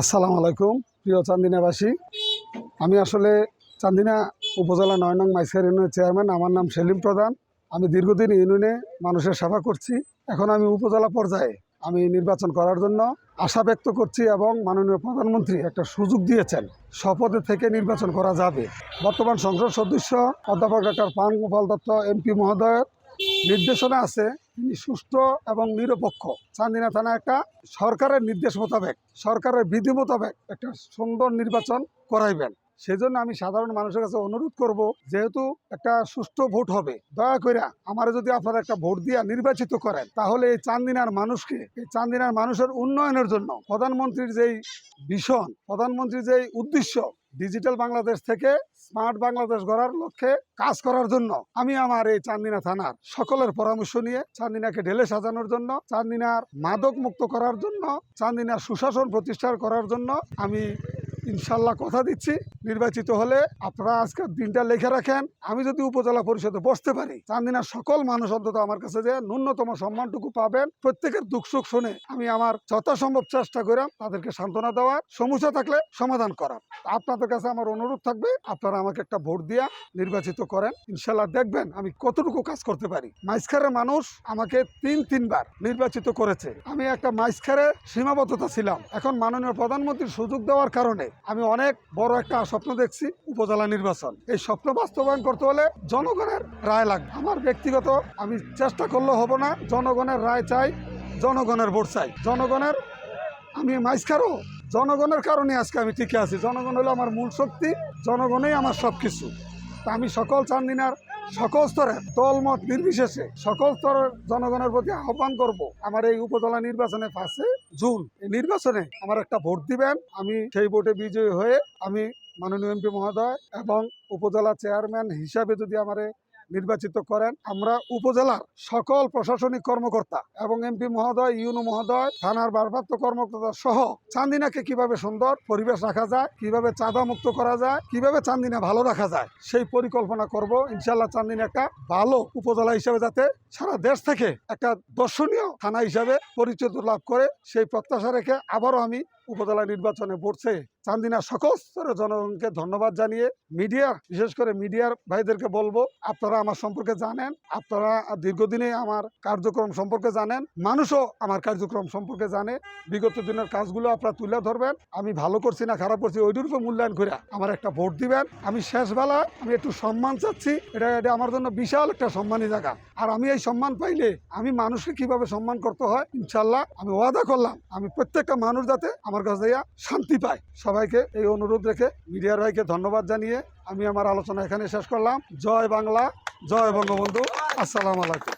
আসসালামু আলাইকুম, প্রিয় চান্দিনাবাসী। আমি আসলে চান্দিনা উপজেলা নয় নং মাইসের ইউনিয়নের চেয়ারম্যান। আমার নাম সেলিম প্রধান। আমি দীর্ঘদিন ইউনিয়নে মানুষের সেবা করছি। এখন আমি উপজেলা পর্যায়ে আমি নির্বাচন করার জন্য আশা ব্যক্ত করছি এবং মাননীয় প্রধানমন্ত্রী একটা সুযোগ দিয়েছেন। শপথে থেকে নির্বাচন করা যাবে। বর্তমান সংসদ সদস্য অধ্যাপক ডক্টর পান গোপাল দত্ত, এমপি মহোদয়ের নির্দেশনা আছে, তিনি সুষ্ঠু এবং নিরপেক্ষ। চান্দিনা থানা একটা সরকারের নির্দেশ মোতাবেক, সরকারের বিধি মোতাবেক একটা সুন্দর নির্বাচন করাইবেন। সেজন্য আমি সাধারণ মানুষের কাছে অনুরোধ করব, যেহেতু একটা সুষ্ঠু ভোট হবে, দয়া করে আমার যদি আপনারা একটা ভোট দিয়া নির্বাচিত করেন, তাহলে এই চান্দিনার মানুষকে, এই চান্দিনার মানুষের উন্নয়নের জন্য প্রধানমন্ত্রীর যেই ভীষণ, প্রধানমন্ত্রীর যেই উদ্দেশ্য ডিজিটাল বাংলাদেশ থেকে স্মার্ট বাংলাদেশ গড়ার লক্ষ্যে কাজ করার জন্য আমি আমার এই চান্দিনা থানার সকলের পরামর্শ নিয়ে চান্দিনাকে ঢেলে সাজানোর জন্য, চান্দিনার মাদক মুক্ত করার জন্য, চান্দিনার সুশাসন প্রতিষ্ঠা করার জন্য আমি ইনশাল্লাহ কথা দিচ্ছি। নির্বাচিত হলে আপনারা আজকের দিনটা লিখে রাখেন। আমি যদি উপজেলা পরিষদে বসতে পারি, চান্দিনার সকল মানুষ অন্তত আমার কাছে যে ন্যূনতম সম্মানটুকু পাবেন, প্রত্যেকের দুঃখ সুখ শুনে আমি আমার যথাসম্ভব চেষ্টা করে তাদেরকে সান্ত্বনা দেওয়ার, সমস্যা থাকলে সমাধান করার। আপনাদের কাছে আমার অনুরোধ থাকবে, আপনারা আমাকে একটা ভোট দিয়া নির্বাচিত করেন। ইনশাল্লাহ দেখবেন আমি কতটুকু কাজ করতে পারি। মাইসখারের মানুষ আমাকে তিন, তিনবার নির্বাচিত করেছে। আমি একটা মাইসখারে সীমাবদ্ধতা ছিলাম। এখন মাননীয় প্রধানমন্ত্রীর সুযোগ দেওয়ার কারণে আমি অনেক বড় একটা স্বপ্ন দেখছি উপজেলা নির্বাচন। এই স্বপ্ন বাস্তবায়ন করতে হলে জনগণের রায় লাগবে। আমার ব্যক্তিগত আমি চেষ্টা করলে হব না। জনগণের রায় চাই, জনগণের ভোট চাই। জনগণের আমি মাইসখারও জনগণের কারণে আজকে আমি টিকে আছি। জনগণ হলো আমার মূল শক্তি, জনগণেই আমার সব কিছু তা আমি সকল চান্দিনার সকল স্তরের দলমত নির্বিশেষে সকল স্তরের জনগণের প্রতি আহ্বান করব। আমার এই উপজেলা নির্বাচনে পাশে জুন, এই নির্বাচনে আমার একটা ভোট দিবেন। আমি সেই ভোটে বিজয়ী হয়ে আমি মাননীয় এমপি মহোদয় এবং উপজেলা চেয়ারম্যান হিসাবে যদি আমারে নির্বাচিত করেন। আমরা উপজেলার সকল প্রশাসনিক কর্মকর্তা এবং এমপি মহোদয়, ইউনো মহোদয়, থানার ভারপ্রাপ্ত কর্মকর্তা সহ চান্দিনাকে কীভাবে সুন্দর পরিবেশ রাখা যায়, কীভাবে চাঁদা মুক্ত করা যায়, কীভাবে চান্দিনা ভালো রাখা যায়, সেই পরিকল্পনা করব। ইনশাল্লাহ চান্দিনা একটা ভালো উপজেলা হিসেবে যাতে সারা দেশ থেকে একটা দর্শনীয় থানা হিসাবে পরিচিত লাভ করে, সেই প্রত্যাশা রেখে আবারও আমি উপজেলা নির্বাচনে ভোটছে চান্দিনা সকল স্তরের জনগণকে ধন্যবাদ জানিয়ে মিডিয়া, বিশেষ করে মিডিয়ার ভাইদেরকে বলব, আপনারা আমার সম্পর্কে জানেন, আপনারা দীর্ঘদিনে আমার কার্যক্রম সম্পর্কে জানেন, মানুষও আমার কার্যক্রম সম্পর্কে জানে, বিগত দিনের কাজগুলো আপনারা তুলে ধরবেন, আমি ভালো করছি না খারাপ করছি, ওইটির উপর মূল্যায়ন করে আমার একটা ভোট দিবেন। আমি শেষবেলা আমি একটু সম্মান চাচ্ছি, এটা এটা আমার জন্য বিশাল একটা সম্মানী জায়গা। আর আমি এই সম্মান পাইলে আমি মানুষকে কীভাবে সম্মান করতে হয় ইনশাল্লাহ আমি ওয়াদা করলাম, আমি প্রত্যেকটা মানুষ যাতে আমার কাছে শান্তি পায়। সবাইকে এই অনুরোধ রেখে মিডিয়ার ভাইকে ধন্যবাদ জানিয়ে আমি আমার আলোচনা এখানে শেষ করলাম। জয় বাংলা। জয় বঙ্গবন্ধু আসসালামু আলাইকুম।